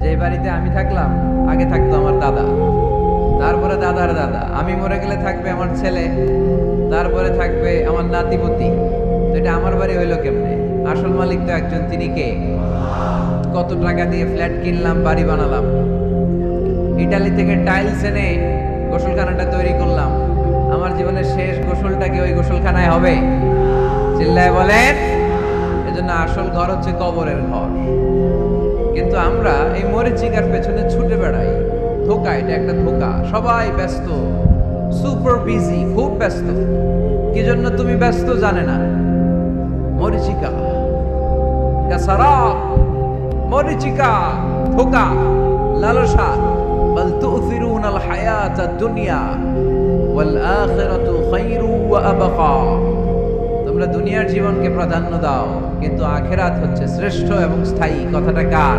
যে বাড়িতে আমি থাকলাম, আগে থাকতো আমার দাদা। তারপরে দাদার দাদা। আমি মরে গেলে থাকবে আমার ছেলে, তারপরে থাকবে আমার নাতিপতি। তো এটা আমার বাড়ি হইল কেমনে? আসল মালিক তো একজন, তিনি কে? কত টাকা দিয়ে ফ্ল্যাট কিনলাম, বাড়ি বানালাম। ইটালি থেকে টাইলস এনে গোসলখানাটা তৈরি করলাম। আমার জীবনের শেষ গোসলটা কি ওই গোসলখানায় হবে? চিল্লায় বলেন। এজন্য আসল ঘর হচ্ছে কবরের ঘর। কিন্তু আমরা এই মরিচিকার পেছনে ছুটে বেড়াই। ধোকা এটা, একটা ধোকা। সবাই ব্যস্ত সুপার বিজি খুব ব্যস্ত। কি জন্য তুমি ব্যস্ত জানে না? মরিচিকা মরিচিকা ধোকা, লালসা। বল তুফিরুন আল হায়াত দুনিয়া ওয়াল আখিরাতু খায়রু ওয়া আবকা। দুনিয়ার জীবনকে প্রাধান্য দাও কিন্তু আখেরাত হচ্ছে শ্রেষ্ঠ এবং স্থায়ী। কথাটা কার?